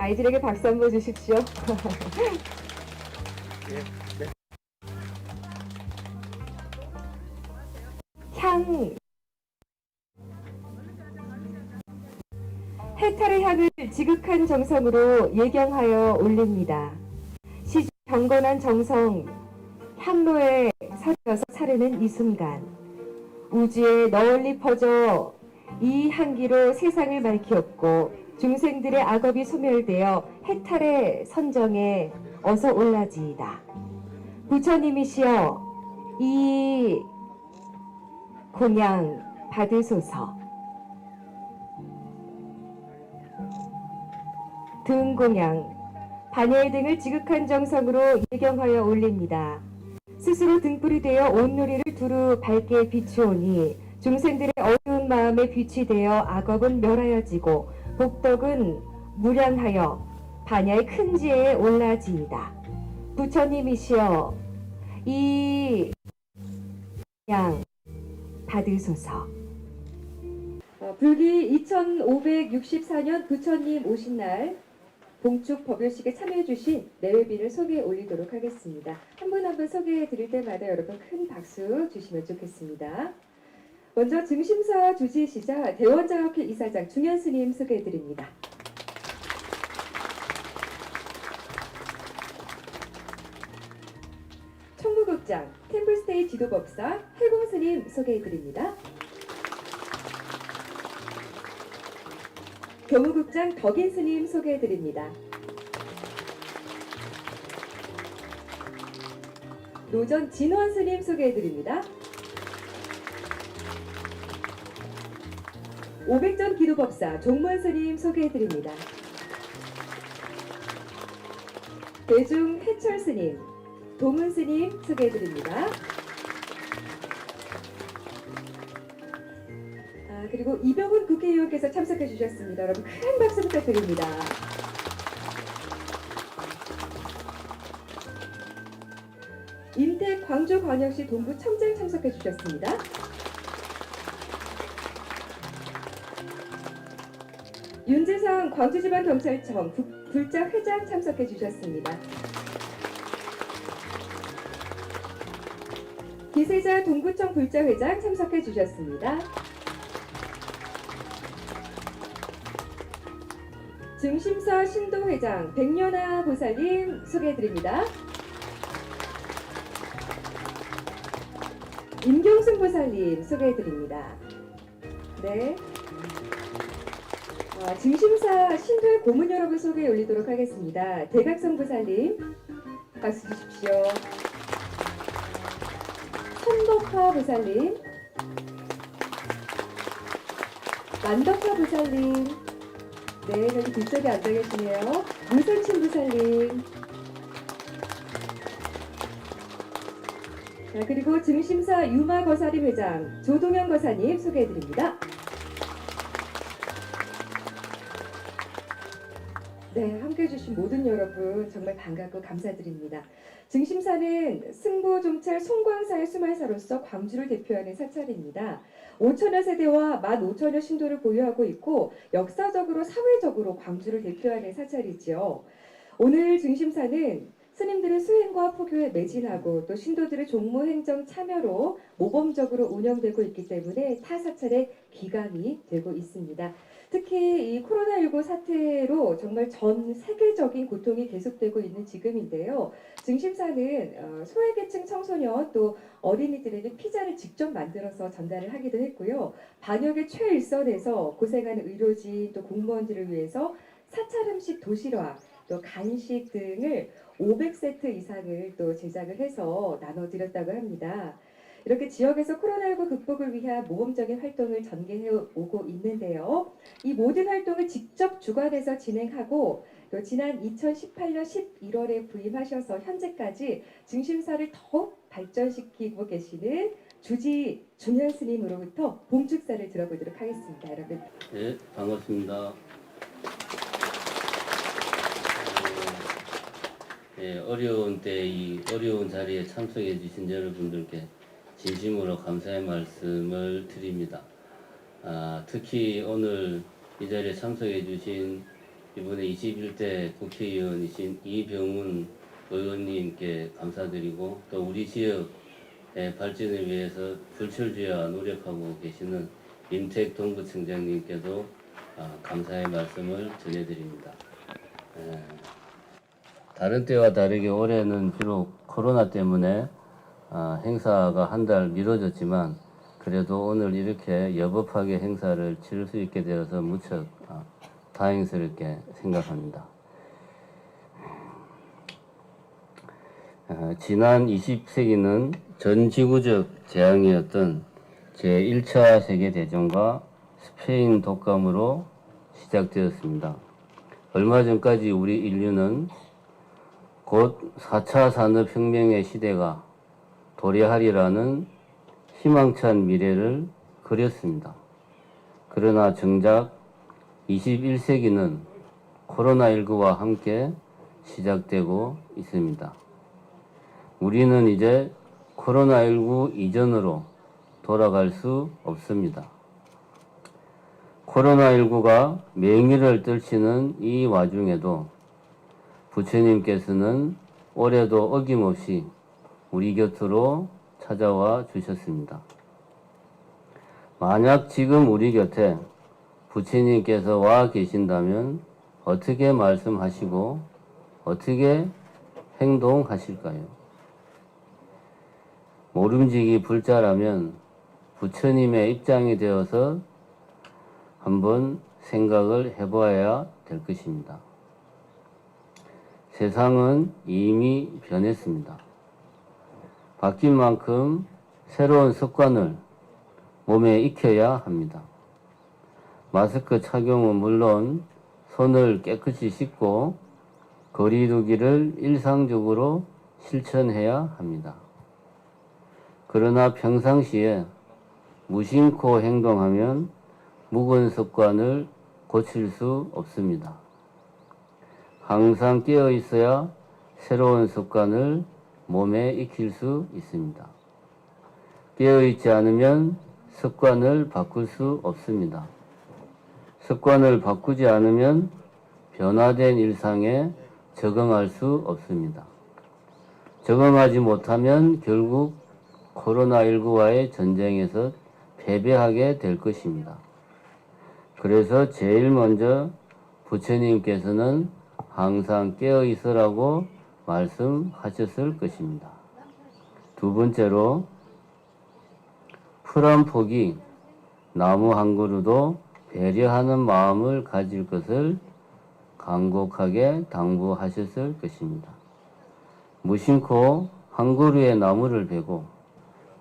아이들에게 박수 한 번 주십시오. 향 해탈의 향을 지극한 정성으로 예경하여 올립니다. 시주 경건한 정성 향로에 서려서 차르는 이 순간 우주에 널리 퍼져 이 향기로 세상을 밝히었고 중생들의 악업이 소멸되어 해탈의 선정에 어서 올라지이다. 부처님이시여 이 공양 받으소서. 등 공양 반야의 등을 지극한 정성으로 예경하여 올립니다. 스스로 등불이 되어 온누리를 두루 밝게 비추오니 중생들의 어두운 마음에 빛이 되어 악업은 멸하여지고 복덕은 무량하여 반야의 큰 지혜에 올라지이다. 부처님이시여 이 양 받으소서. 어, 불기 2564년 부처님 오신 날 봉축 법요식에 참여해주신 내외빈을 소개해 올리도록 하겠습니다. 한 분 한 분 소개해 드릴 때마다 여러분 큰 박수 주시면 좋겠습니다. 먼저 증심사 주지시자 대원장학회 이사장 중현 스님 소개해 드립니다. 총무국장 템플스테이 지도법사 해공 스님 소개해 드립니다. 교무국장 덕인 스님 소개해 드립니다. 노전 진원 스님 소개해 드립니다. 500전 기도법사 종문 스님 소개해 드립니다. 대중 해철 스님, 동은 스님 소개해 드립니다. 아, 그리고 이병훈 국회의원께서 참석해 주셨습니다. 여러분 큰 박수 부탁드립니다. 임택 광주 광역시 동부 청장 참석해 주셨습니다. 윤재성 광주지방경찰청 부- 불자 회장 참석해 주셨습니다. 기세자 동구청 불자 회장 참석해 주셨습니다. 증심사 신도 회장 백년아 보살님 소개해 드립니다. 임경순 보살님 소개해 드립니다. 네. 아, 증심사 신도의 고문 여러분 소개해 올리도록 하겠습니다. 대각성 보살님 박수 주십시오. 손덕화 보살님 만덕화 보살님 네, 여기 뒤쪽에 앉아 계시네요. 물선친 부사님. 자, 그리고 증심사 유마 거사림 회장 조동현 거사님 소개해 드립니다. 네, 함께 해 주신 모든 여러분 정말 반갑고 감사드립니다. 증심사는 승보종찰 송광사의 수말사로서 광주를 대표하는 사찰입니다. 5천여 세대와 15,000여 신도를 보유하고 있고 역사적으로 사회적으로 광주를 대표하는 사찰이지요. 오늘 증심사는 스님들의 수행과 포교에 매진하고 또 신도들의 종무 행정 참여로 모범적으로 운영되고 있기 때문에 타 사찰의 기강이 되고 있습니다. 특히 이 코로나19 사태로 정말 전 세계적인 고통이 계속되고 있는 지금인데요. 증심사는 어, 소외계층 청소년 또 어린이들에게 피자를 직접 만들어서 전달을 하기도 했고요. 반역의 최일선에서 고생하는 의료진 또 공무원들을 위해서 사찰 음식 도시락 또 간식 등을 500세트 이상을 또 제작을 해서 나눠드렸다고 합니다. 이렇게 지역에서 코로나19 극복을 위한 모범적인 활동을 전개해 오고 있는데요. 이 모든 활동을 직접 주관해서 진행하고 또 지난 2018년 11월에 부임하셔서 현재까지 증심사를 더욱 발전시키고 계시는 주지 준현 스님으로부터 봉축사를 들어보도록 하겠습니다. 여러분 네, 반갑습니다. 예, 어려운 때 이 어려운 자리에 참석해 주신 여러분들께 진심으로 감사의 말씀을 드립니다. 아, 특히 오늘 이 자리에 참석해 주신 이번에 21대 국회의원이신 이병훈 의원님께 감사드리고 또 우리 지역의 발전을 위해서 불철주야 노력하고 계시는 임택 동부청장님께도 아, 감사의 말씀을 전해드립니다. 에, 다른 때와 다르게 올해는 비록 코로나 때문에 아, 행사가 한 달 미뤄졌지만 그래도 오늘 이렇게 여법하게 행사를 치를 수 있게 되어서 무척 아, 다행스럽게 생각합니다. 아, 지난 20세기는 전 지구적 재앙이었던 제1차 세계대전과 스페인 독감으로 시작되었습니다. 얼마 전까지 우리 인류는 곧 4차 산업혁명의 시대가 도래하리라는 희망찬 미래를 그렸습니다. 그러나 정작 21세기는 코로나19와 함께 시작되고 있습니다. 우리는 이제 코로나19 이전으로 돌아갈 수 없습니다. 코로나19가 맹위를 떨치는 이 와중에도 부처님께서는 올해도 어김없이 우리 곁으로 찾아와 주셨습니다. 만약 지금 우리 곁에 부처님께서 와 계신다면 어떻게 말씀하시고 어떻게 행동하실까요? 모름지기 불자라면 부처님의 입장이 되어서 한번 생각을 해보아야 될 것입니다. 세상은 이미 변했습니다. 바뀐 만큼 새로운 습관을 몸에 익혀야 합니다. 마스크 착용은 물론 손을 깨끗이 씻고 거리두기를 일상적으로 실천해야 합니다. 그러나 평상시에 무심코 행동하면 묵은 습관을 고칠 수 없습니다. 항상 깨어 있어야 새로운 습관을 몸에 익힐 수 있습니다. 깨어 있지 않으면 습관을 바꿀 수 없습니다. 습관을 바꾸지 않으면 변화된 일상에 적응할 수 없습니다. 적응하지 못하면 결국 코로나19와의 전쟁에서 패배하게 될 것입니다. 그래서 제일 먼저 부처님께서는 항상 깨어 있으라고 말씀하셨을 것입니다. 두 번째로 풀한 폭이 나무 한 그루도 배려하는 마음을 가질 것을 간곡하게 당부하셨을 것입니다. 무심코 한 그루의 나무를 베고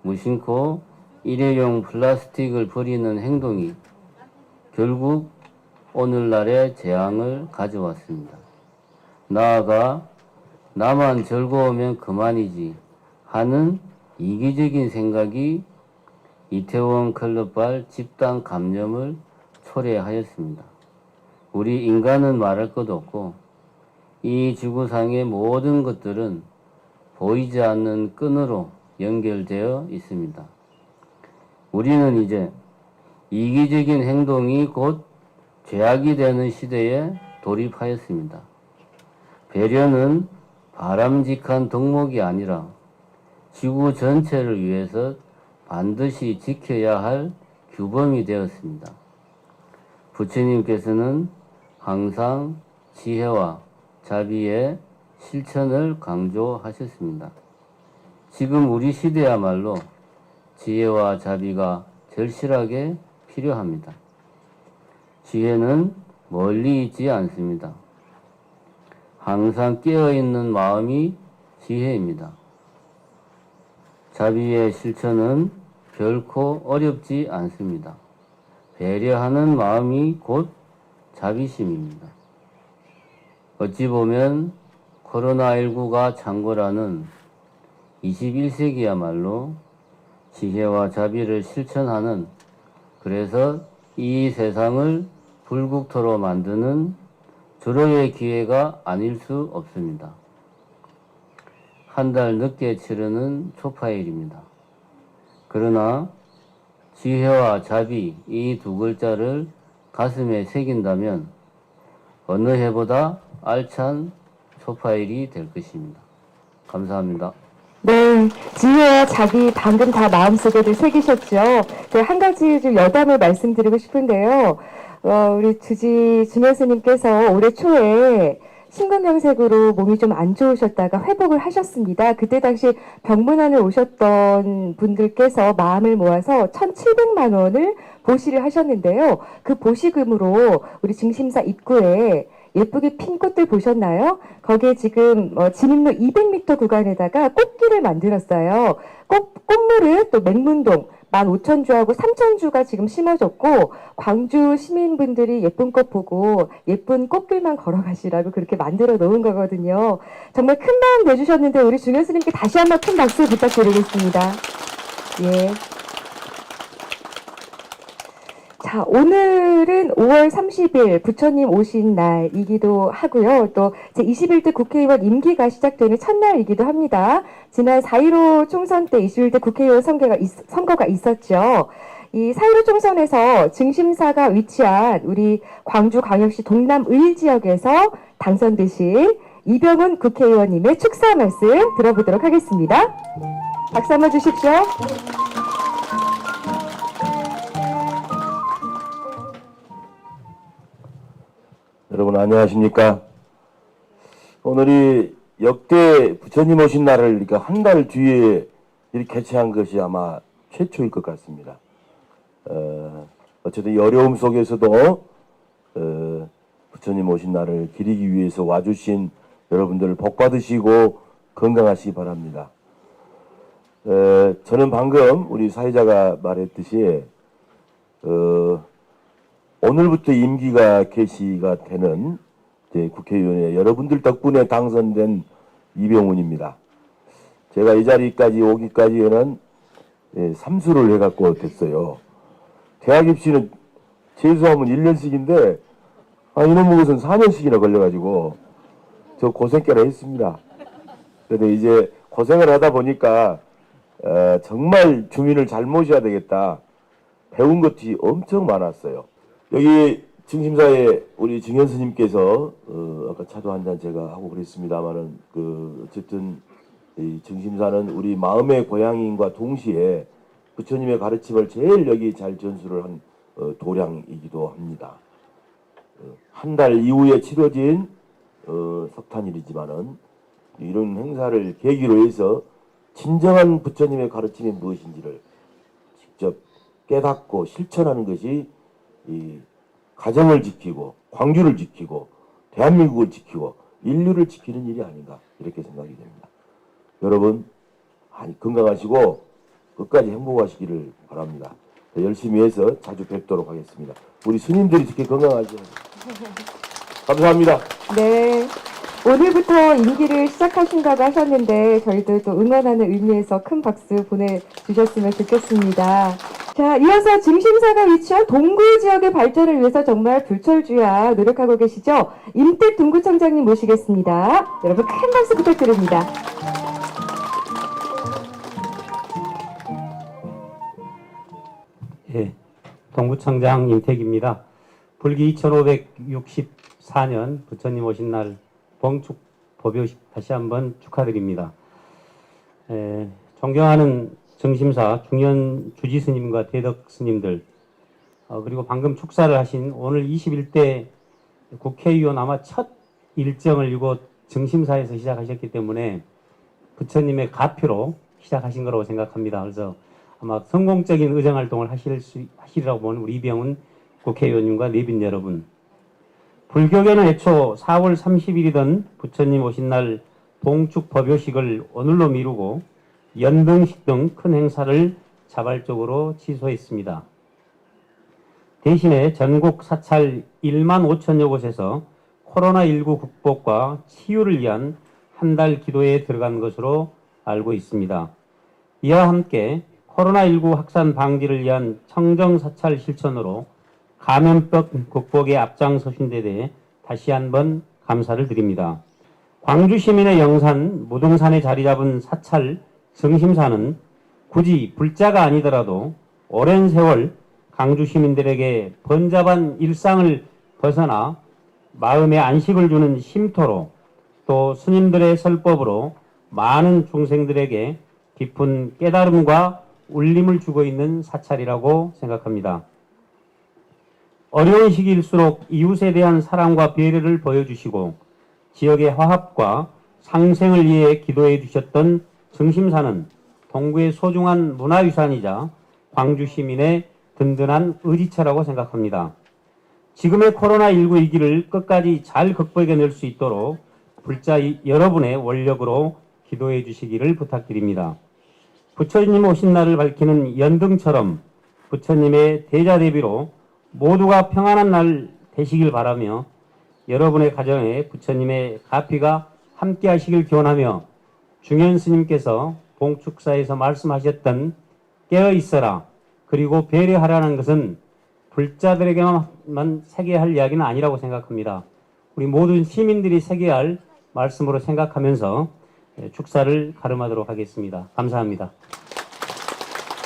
무심코 일회용 플라스틱을 버리는 행동이 결국 오늘날의 재앙을 가져왔습니다. 나아가 나만 즐거우면 그만이지 하는 이기적인 생각이 이태원 클럽발 집단 감염을 초래하였습니다. 우리 인간은 말할 것도 없고 이 지구상의 모든 것들은 보이지 않는 끈으로 연결되어 있습니다. 우리는 이제 이기적인 행동이 곧 죄악이 되는 시대에 돌입하였습니다. 배려는 바람직한 덕목이 아니라 지구 전체를 위해서 반드시 지켜야 할 규범이 되었습니다. 부처님께서는 항상 지혜와 자비의 실천을 강조하셨습니다. 지금 우리 시대야말로 지혜와 자비가 절실하게 필요합니다. 지혜는 멀리 있지 않습니다. 항상 깨어있는 마음이 지혜입니다. 자비의 실천은 결코 어렵지 않습니다. 배려하는 마음이 곧 자비심입니다. 어찌 보면 코로나19가 창궐하는 21세기야말로 지혜와 자비를 실천하는 그래서 이 세상을 불국토로 만드는 주로의 기회가 아닐 수 없습니다. 한 달 늦게 치르는 초파일입니다. 그러나 지혜와 자비 이 두 글자를 가슴에 새긴다면 어느 해보다 알찬 프로파일이 될 것입니다. 감사합니다. 네, 지혜와 자기 방금 다 마음속에도 새기셨죠. 제가 한 가지 좀 여담을 말씀드리고 싶은데요. 어, 우리 주지 주명스님께서 올해 초에 심근경색으로 몸이 좀 안 좋으셨다가 회복을 하셨습니다. 그때 당시 병문안을 오셨던 분들께서 마음을 모아서 1,700만 원을 보시를 하셨는데요. 그 보시금으로 우리 증심사 입구에 예쁘게 핀 꽃들 보셨나요? 거기에 지금 어, 진입로 200m 구간에다가 꽃길을 만들었어요. 꽃, 꽃물은 또 맹문동 15,000주하고 3,000주가 지금 심어졌고 광주 시민분들이 예쁜 꽃 보고 예쁜 꽃길만 걸어가시라고 그렇게 만들어 놓은 거거든요. 정말 큰 마음 내주셨는데 우리 중현 스님께 다시 한번 큰 박수 부탁드리겠습니다. 예. 자, 오늘은 5월 30일 부처님 오신 날이기도 하고요. 또 제21대 국회의원 임기가 시작되는 첫날이기도 합니다. 지난 4.15 총선 때 21대 국회의원 선거가, 있, 선거가 있었죠. 이4.15 총선에서 증심사가 위치한 우리 광주광역시 동남의 지역에서 당선되신 이병훈 국회의원님의 축사 말씀 들어보도록 하겠습니다. 박수 한번 주십시오. 안녕하십니까? 오늘이 역대 부처님 오신 날을 그러니까 한 달 뒤에 이렇게 개최한 것이 아마 최초일 것 같습니다. 어, 어쨌든 이 어려움 속에서도 어, 부처님 오신 날을 기리기 위해서 와주신 여러분들 복 받으시고 건강하시기 바랍니다. 어, 저는 방금 우리 사회자가 말했듯이 어, 오늘부터 임기가 개시가 되는 국회의원의 여러분들 덕분에 당선된 이병훈입니다. 제가 이 자리까지 오기까지에는 예, 삼수를 해갖고 됐어요. 대학 입시는 재수하면 1년씩인데 아, 이놈의 것은 4년씩이나 걸려가지고 저 고생깨라 했습니다. 그런데 이제 고생을 하다 보니까 어, 정말 주민을 잘 모셔야 되겠다. 배운 것이 엄청 많았어요. 여기 증심사에 우리 증현 스님께서 어, 아까 차도 한 잔 제가 하고 그랬습니다만은 그 어쨌든 이 증심사는 우리 마음의 고향인과 동시에 부처님의 가르침을 제일 여기 잘 전수를 한 어, 도량이기도 합니다. 어, 한달 이후에 치러진 어, 석탄일이지만은 이런 행사를 계기로 해서 진정한 부처님의 가르침이 무엇인지를 직접 깨닫고 실천하는 것이 이 가정을 지키고 광주를 지키고 대한민국을 지키고 인류를 지키는 일이 아닌가 이렇게 생각이 됩니다. 여러분 아니 건강하시고 끝까지 행복하시기를 바랍니다. 열심히 해서 자주 뵙도록 하겠습니다. 우리 스님들이 특히 건강하시고 감사합니다. 네. 오늘부터 임기를 시작하신다고 하셨는데 저희도 또 응원하는 의미에서 큰 박수 보내주셨으면 좋겠습니다. 자, 이어서 증심사가 위치한 동구 지역의 발전을 위해서 정말 불철주야 노력하고 계시죠? 임택 동구청장님 모시겠습니다. 여러분 큰 박수 부탁드립니다. 예, 동구청장 임택입니다. 불기 2564년 부처님 오신 날 봉축 법요식 다시 한번 축하드립니다. 에, 존경하는 정심사 중현 주지 스님과 대덕 스님들 어, 그리고 방금 축사를 하신 오늘 21대 국회의원 아마 첫 일정을 이곳 정심사에서 시작하셨기 때문에 부처님의 가표로 시작하신 거라고 생각합니다. 그래서 아마 성공적인 의정 활동을 하실 수, 하시리라고 보는 우리 이병훈 국회의원님과 내빈 여러분. 불교계는 애초 4월 30일이던 부처님 오신 날 동축 법요식을 오늘로 미루고 연등식 등 큰 행사를 자발적으로 취소했습니다. 대신에 전국 사찰 1만 5천여 곳에서 코로나19 극복과 치유를 위한 한 달 기도에 들어간 것으로 알고 있습니다. 이와 함께 코로나19 확산 방지를 위한 청정사찰 실천으로 감염병 극복에 앞장서신 데 대해 다시 한번 감사를 드립니다. 광주 시민의 영산 무등산에 자리 잡은 사찰 정심사는 굳이 불자가 아니더라도 오랜 세월 강주 시민들에게 번잡한 일상을 벗어나 마음에 안식을 주는 쉼터로 또 스님들의 설법으로 많은 중생들에게 깊은 깨달음과 울림을 주고 있는 사찰이라고 생각합니다. 어려운 시기일수록 이웃에 대한 사랑과 배려를 보여주시고 지역의 화합과 상생을 위해 기도해 주셨던 정심사는 동구의 소중한 문화유산이자 광주 시민의 든든한 의지처라고 생각합니다. 지금의 코로나19 위기를 끝까지 잘 극복해낼 수 있도록 불자 이- 여러분의 원력으로 기도해 주시기를 부탁드립니다. 부처님 오신 날을 밝히는 연등처럼 부처님의 대자대비로 모두가 평안한 날 되시길 바라며 여러분의 가정에 부처님의 가피가 함께 하시길 기원하며 중현 스님께서 봉축사에서 말씀하셨던 깨어 있어라 그리고 배려하라는 것은 불자들에게만 새겨야 할 이야기는 아니라고 생각합니다. 우리 모든 시민들이 새겨야 할 말씀으로 생각하면서 예, 축사를 가름하도록 하겠습니다. 감사합니다.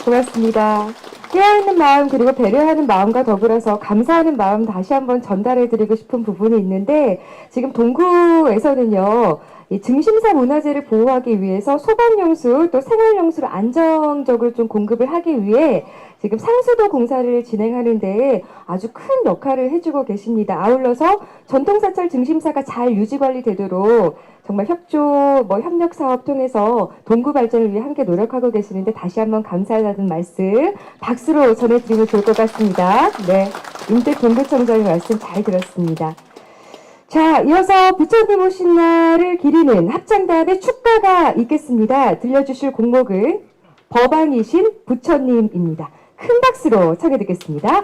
고맙습니다. 깨어있는 마음 그리고 배려하는 마음과 더불어서 감사하는 마음 다시 한번 전달해드리고 싶은 부분이 있는데 지금 동구에서는요 이 증심사 문화재를 보호하기 위해서 소방용수 또 생활용수를 안정적으로 좀 공급을 하기 위해 지금 상수도 공사를 진행하는 데 아주 큰 역할을 해주고 계십니다. 아울러서 전통사찰 증심사가 잘 유지 관리되도록 정말 협조, 뭐 협력 사업 통해서 동구 발전을 위해 함께 노력하고 계시는데 다시 한번 감사하다는 말씀 박수로 전해드리면 좋을 것 같습니다. 네, 임택 동구청장의 말씀 잘 들었습니다. 자, 이어서 부처님 오신 날을 기리는 합창단의 축가가 있겠습니다. 들려주실 곡목은 법왕이신 부처님입니다. 큰 박수로 청해 듣겠습니다.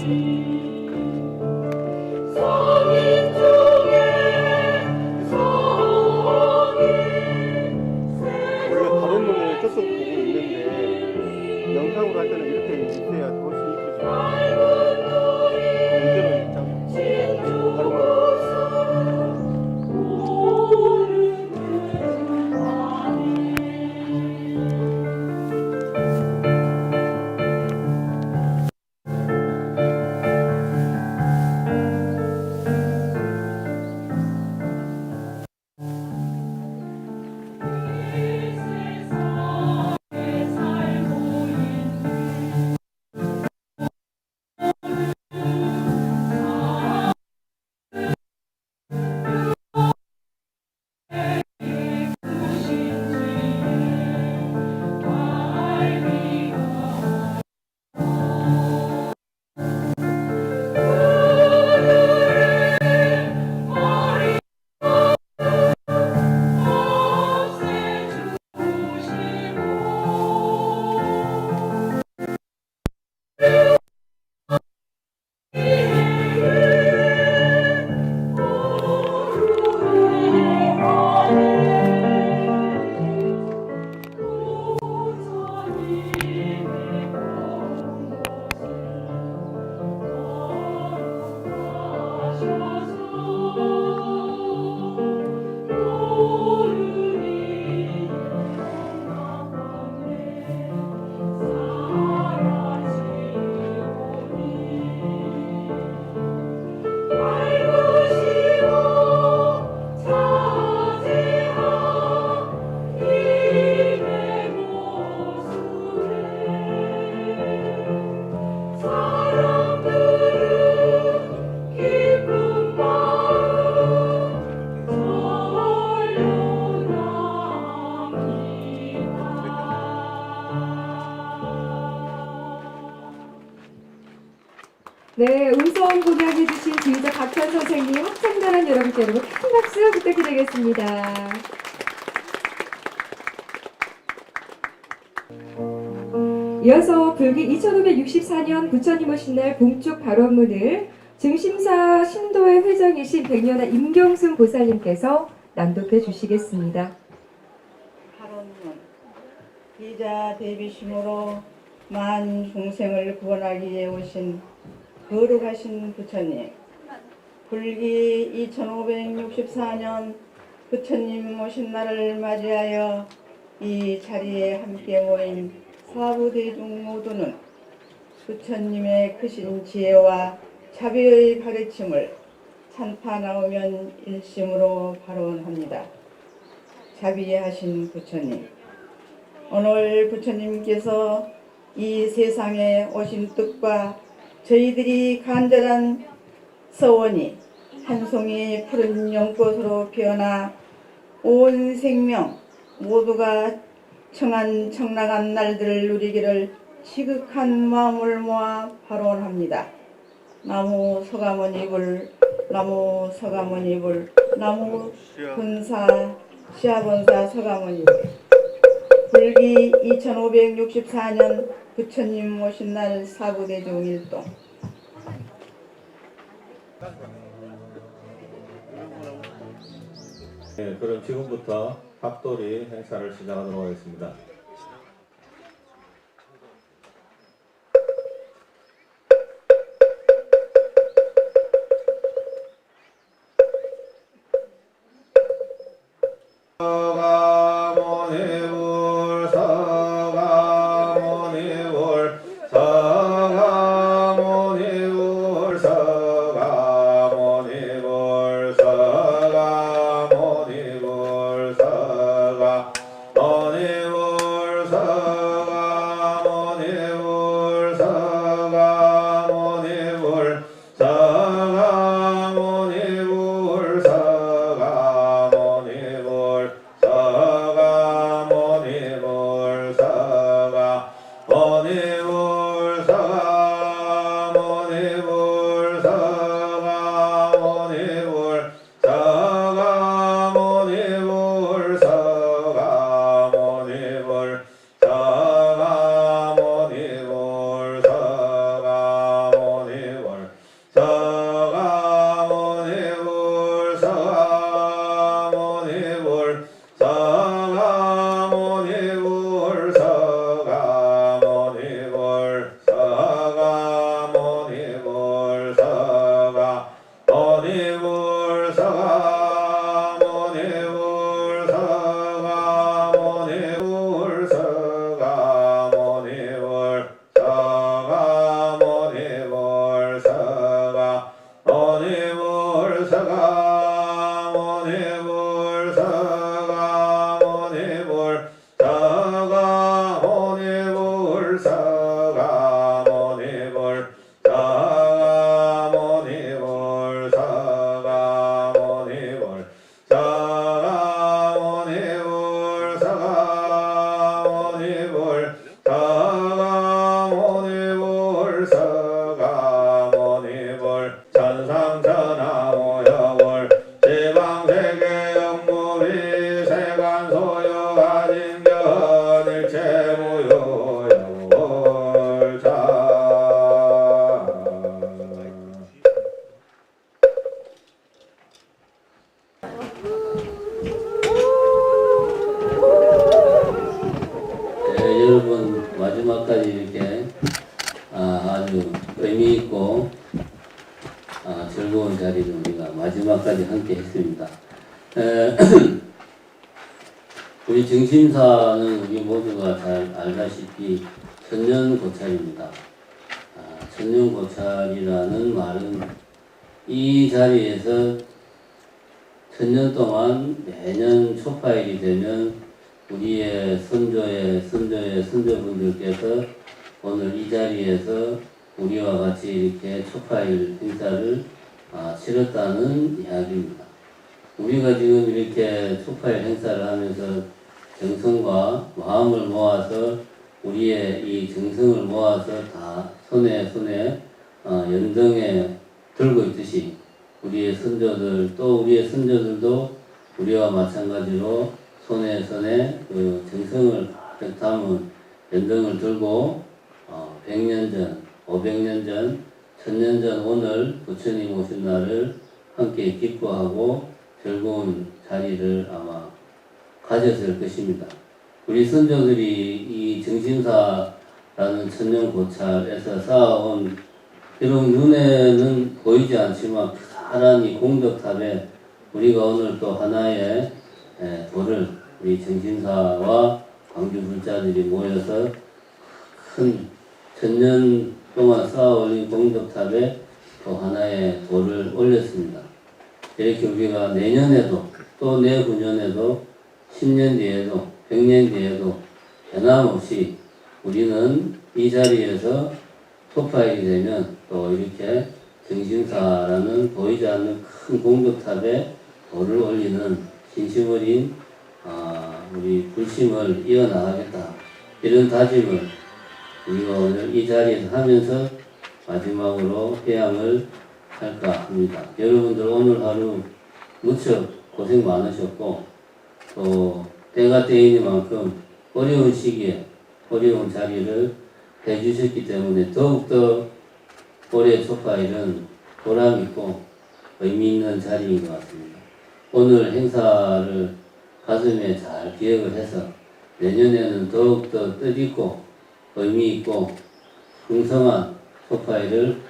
원 Bye. 날 봉축 발언문을 증심사 신도의 회장이신 백년아 임경순 보살님께서 낭독해 주시겠습니다. 발언문 기자 대비심으로 만 중생을 구원하기 위해 오신 거룩하신 부처님 불기 2564년 부처님 오신 날을 맞이하여 이 자리에 함께 모인 사부대중 모두는 부처님의 크신 지혜와 자비의 가르침을 찬파나오면 일심으로 발언합니다. 자비하신 부처님. 오늘 부처님께서 이 세상에 오신 뜻과 저희들이 간절한 서원이 한 송이 푸른 연꽃으로 피어나 온 생명 모두가 청한 청락한 날들을 누리기를 지극한 마음을 모아 발언합니다. 나무 서가모니불 나무 서가모니불 나무 군사 시아본사 서가모니불 불기 2564년 부처님 오신 날 사부대중 일동 네, 그럼 지금부터 합돌이 행사를 시작하도록 하겠습니다. દેવો Oh. 잘 알다시피 천년고찰입니다. 아, 천년고찰이라는 말은 이 자리에서 천년 동안 매년 초파일이 되면 우리의 선조의 선조의 선조분들께서 오늘 이 자리에서 우리와 같이 이렇게 초파일 행사를 아, 치렀다는 이야기입니다. 우리가 지금 이렇게 초파일 행사를 하면서 정성과 마음을 모아서 우리의 이 정성을 모아서 다 손에 손에 어, 연등에 들고 있듯이 우리의 선조들 또 우리의 선조들도 우리와 마찬가지로 손에 손에 그 정성을 가득 담은 연등을 들고 어, 100년 전, 500년 전, 1000년 전 오늘 부처님 오신 날을 함께 기뻐하고 즐거운 자리를 아마 가졌을 것입니다. 우리 선조들이 이 정신사라는 천년 고찰에서 쌓아온 비록 눈에는 보이지 않지만 이 공덕탑에 우리가 오늘 또 하나의 에, 돌을 우리 정신사와 광주 불자들이 모여서 큰 천년 동안 쌓아올린 공덕탑에 또 하나의 돌을 올렸습니다. 이렇게 우리가 내년에도 또 내후년에도 10년 뒤에도 100년 뒤에도 변함없이 우리는 이 자리에서 토파일이 되면 또 이렇게 정신사라는 보이지 않는 큰 공덕탑에 돌을 올리는 진심 어린 아, 우리 불심을 이어나가겠다 이런 다짐을 우리가 오늘 이 자리에서 하면서 마지막으로 회양을 할까 합니다. 여러분들 오늘 하루 무척 고생 많으셨고 또 때가 때이니만큼 어려운 시기에 어려운 자리를 해주셨기 때문에 더욱더 올해 초파일은 보람있고 의미 있는 자리인 것 같습니다. 오늘 행사를 가슴에 잘 기억을 해서 내년에는 더욱더 뜻있고 의미 있고 풍성한 초파일을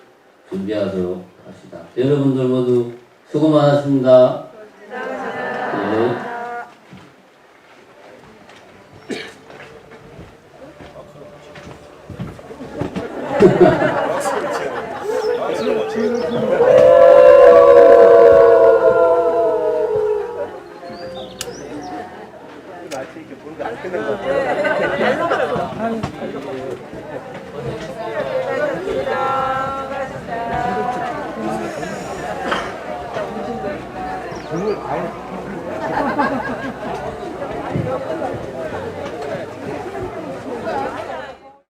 준비하도록 합시다. 여러분들 모두 수고 많았습니다. 네. 마치